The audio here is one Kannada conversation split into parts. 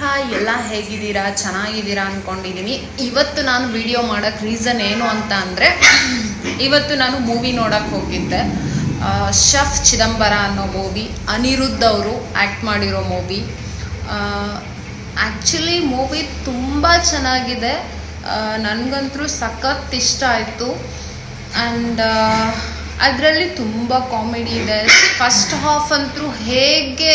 ಹಾಯ್, ಎಲ್ಲ ಹೇಗಿದ್ದೀರಾ? ಚೆನ್ನಾಗಿದ್ದೀರಾ ಅಂದ್ಕೊಂಡಿದ್ದೀನಿ ಇವತ್ತು ನಾನು ವಿಡಿಯೋ ಮಾಡೋಕ್ಕೆ ರೀಸನ್ ಏನು ಅಂತ ಅಂದರೆ, ಇವತ್ತು ನಾನು ಮೂವಿ ನೋಡೋಕ್ಕೆ ಹೋಗಿದ್ದೆ. ಶಫ್ ಚಿದಂಬರ ಅನ್ನೋ ಮೂವಿ ಅನಿರುದ್ಧ ಅವರು ಆ್ಯಕ್ಟ್ ಮಾಡಿರೋ ಮೂವಿ ಆ್ಯಕ್ಚುಲಿ ಮೂವಿ ತುಂಬ ಚೆನ್ನಾಗಿದೆ. ನನಗಂತೂ ಸಖತ್ ಇಷ್ಟ ಆಯಿತು. ಆ್ಯಂಡ್ ಅದರಲ್ಲಿ ತುಂಬ ಕಾಮಿಡಿ ಇದೆ. ಫಸ್ಟ್ ಹಾಫ್ ಅಂತೂ ಹೇಗೆ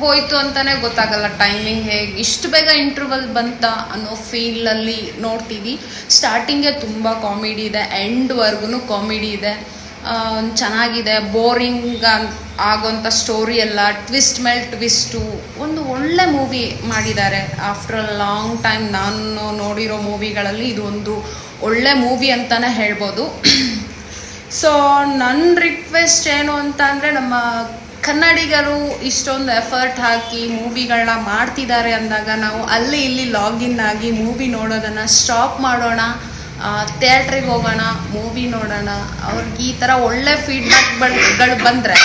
ಹೋಯ್ತು ಅಂತಾನೆ ಗೊತ್ತಾಗಲ್ಲ. ಟೈಮಿಂಗ್ ಹೇಗೆ, ಇಷ್ಟು ಬೇಗ ಇಂಟರ್ವಲ್ ಬಂತ ಅನ್ನೋ ಫೀಲಲ್ಲಿ ನೋಡ್ತೀವಿ. ಸ್ಟಾರ್ಟಿಂಗೇ ತುಂಬ ಕಾಮಿಡಿ ಇದೆ ಎಂಡ್ವರೆಗೂ ಕಾಮಿಡಿ ಇದೆ. ಚೆನ್ನಾಗಿದೆ ಬೋರಿಂಗ್ ಆಗೋಂಥ ಸ್ಟೋರಿ ಎಲ್ಲ ಟ್ವಿಸ್ಟ್ ಮೇಲ್ ಟ್ವಿಸ್ಟು ಒಂದು ಒಳ್ಳೆ ಮೂವಿ ಮಾಡಿದ್ದಾರೆ. ಆಫ್ಟರ್ ಅ ಲಾಂಗ್ ಟೈಮ್ ನಾನು ನೋಡಿರೋ ಮೂವಿಗಳಲ್ಲಿ ಇದು ಒಂದು ಒಳ್ಳೆ ಮೂವಿ ಅಂತಲೇ ಹೇಳ್ಬೋದು. ಸೊ ನನ್ನ ರಿಕ್ವೆಸ್ಟ್ ಏನು ಅಂತ ಅಂದರೆ ನಮ್ಮ ಕನ್ನಡಿಗರು ಇಷ್ಟೊಂದು ಎಫರ್ಟ್ ಹಾಕಿ ಮೂವಿಗಳನ್ನ ಮಾಡ್ತಿದ್ದಾರೆ ಅಂದಾಗ ನಾವು ಅಲ್ಲಿ ಇಲ್ಲಿ ಲಾಗಿನ್ ಆಗಿ ಮೂವಿ ನೋಡೋದನ್ನು ಸ್ಟಾಪ್ ಮಾಡೋಣ ಥಿಯೇಟ್ರಿಗೆ ಹೋಗೋಣ ಮೂವಿ ನೋಡೋಣ. ಅವ್ರಿಗೆ ಈ ಥರ ಒಳ್ಳೆ ಫೀಡ್ಬ್ಯಾಕ್ಗಳು ಬಂದರೆ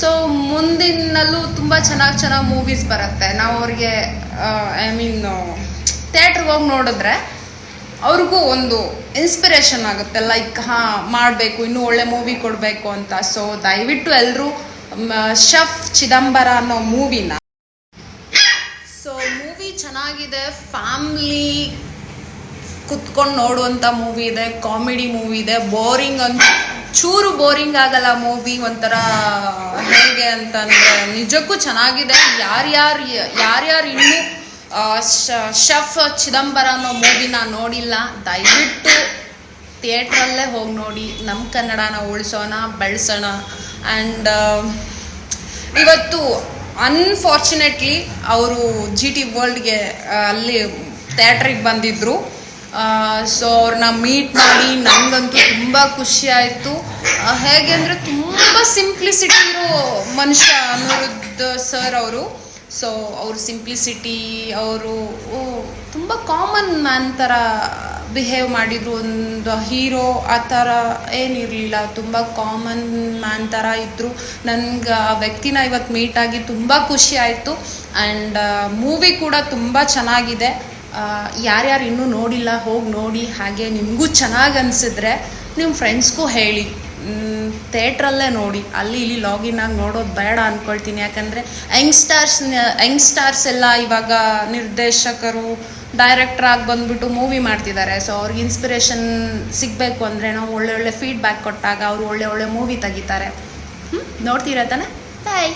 ಸೊ ಮುಂದಿನಲ್ಲೂ ತುಂಬ ಚೆನ್ನಾಗಿ ಚೆನ್ನಾಗಿ ಮೂವೀಸ್ ಬರುತ್ತೆ. ನಾವು ಅವ್ರಿಗೆ ಐ ಮೀನ್ ಥಿಯೇಟ್ರಿಗೆ ಹೋಗಿ ನೋಡಿದ್ರೆ ಅವ್ರಿಗೂ ಒಂದು ಇನ್ಸ್ಪಿರೇಷನ್ ಆಗುತ್ತೆ ಲೈಕ್ ಹಾಂ, ಮಾಡಬೇಕು, ಇನ್ನೂ ಒಳ್ಳೆ ಮೂವಿ ಕೊಡಬೇಕು ಅಂತ. ಸೊ ದಯವಿಟ್ಟು ಎಲ್ಲರೂ ಶಫ್ ಚಿದಂಬರ ಅನ್ನೋ ಮೂವಿನ ಸೊ ಮೂವಿ ಚೆನ್ನಾಗಿದೆ ಫ್ಯಾಮ್ಲಿ ಕುತ್ಕೊಂಡು ನೋಡುವಂಥ ಮೂವಿ ಇದೆ ಕಾಮಿಡಿ ಮೂವಿ ಇದೆ ಬೋರಿಂಗ್ ಅಂತ, ಚೂರು ಬೋರಿಂಗ್ ಆಗಲ್ಲ ಮೂವಿ ಒಂಥರ ಹೇಗೆ ಅಂತಂದರೆ ನಿಜಕ್ಕೂ ಚೆನ್ನಾಗಿದೆ. ಯಾರ್ಯಾರು ಯಾರ್ಯಾರು ಇನ್ನೂ ಶಫ್ ಚಿದಂಬರ ಅನ್ನೋ ಮೂವಿನ ನೋಡಿಲ್ಲ. ದಯವಿಟ್ಟು ಥಿಯೇಟ್ರಲ್ಲೇ ಹೋಗಿ ನೋಡಿ. ನಮ್ಮ ಕನ್ನಡನ ಉಳಿಸೋಣ, ಬೆಳೆಸೋಣ. ಆ್ಯಂಡ್ ಇವತ್ತು ಅನ್ಫಾರ್ಚುನೇಟ್ಲಿ ಅವರು ಜಿ ಟಿ ವರ್ಲ್ಡ್ಗೆ ಅಲ್ಲಿ ಥಿಯೇಟ್ರಿಗೆ ಬಂದಿದ್ದರು ಸೊ ಅವ್ರನ್ನ ಮೀಟ್ ಮಾಡಿ ನನಗಂತೂ ತುಂಬ ಖುಷಿ ಆಯಿತು. ಹೇಗೆ ಅಂದರೆ ತುಂಬ ಸಿಂಪ್ಲಿಸಿಟಿ ಇರೋ ಮನುಷ್ಯ ಅನಿರುದ್ಧ ಸರ್ ಅವರು. ಸೊ ಅವ್ರ ಸಿಂಪ್ಲಿಸಿಟಿ ಅವರು ತುಂಬ ಕಾಮನ್ ಮ್ಯಾನ್ ಥರ ಬಿಹೇವ್ ಮಾಡಿದ್ರು. ಒಂದು ಹೀರೋ ಆ ಥರ ಏನಿರಲಿಲ್ಲ. ತುಂಬ ಕಾಮನ್ ಮ್ಯಾನ್ ಥರ ಇದ್ದರು ನನಗೆ ಆ ವ್ಯಕ್ತಿನ ಇವತ್ತು ಮೀಟ್ ಆಗಿ ತುಂಬ ಖುಷಿ ಆಯಿತು. ಆ್ಯಂಡ್ ಮೂವಿ ಕೂಡ ತುಂಬ ಚೆನ್ನಾಗಿದೆ. ಯಾರ್ಯಾರು ಇನ್ನೂ ನೋಡಿಲ್ಲ, ಹೋಗಿ ನೋಡಿ. ಹಾಗೆ ನಿಮಗೂ ಚೆನ್ನಾಗಿ ಅನಿಸಿದ್ರೆ ನಿಮ್ಮ ಫ್ರೆಂಡ್ಸ್ಗೂ ಹೇಳಿ. ಥಿಯೇಟ್ರಲ್ಲೇ ನೋಡಿ. ಅಲ್ಲಿ ಇಲ್ಲಿ ಲಾಗಿನ್ ಆಗಿ ನೋಡೋದು ಬೇಡ ಅಂದ್ಕೊಳ್ತೀನಿ ಯಾಕಂದರೆ ಯಂಗ್ಸ್ಟಾರ್ಸ್ ಯಂಗ್ಸ್ಟಾರ್ಸ್ ಎಲ್ಲ ಇವಾಗ ನಿರ್ದೇಶಕರು, ಡೈರೆಕ್ಟರ್ ಆಗಿ ಬಂದ್ಬಿಟ್ಟು ಮೂವಿ ಮಾಡ್ತಿದ್ದಾರೆ. ಸೊ ಅವ್ರಿಗೆ ಇನ್ಸ್ಪಿರೇಷನ್ ಸಿಗಬೇಕು ಅಂದರೆ ನಾವು ಒಳ್ಳೆ ಒಳ್ಳೆ ಫೀಡ್ಬ್ಯಾಕ್ ಕೊಟ್ಟಾಗ ಅವರು ಒಳ್ಳೆ ಒಳ್ಳೆ ಮೂವಿ ತೆಗಿತಾರೆ. ಹ್ಞೂ ನೋಡ್ತೀರಾ ತಾನೆ? ಬಾಯ್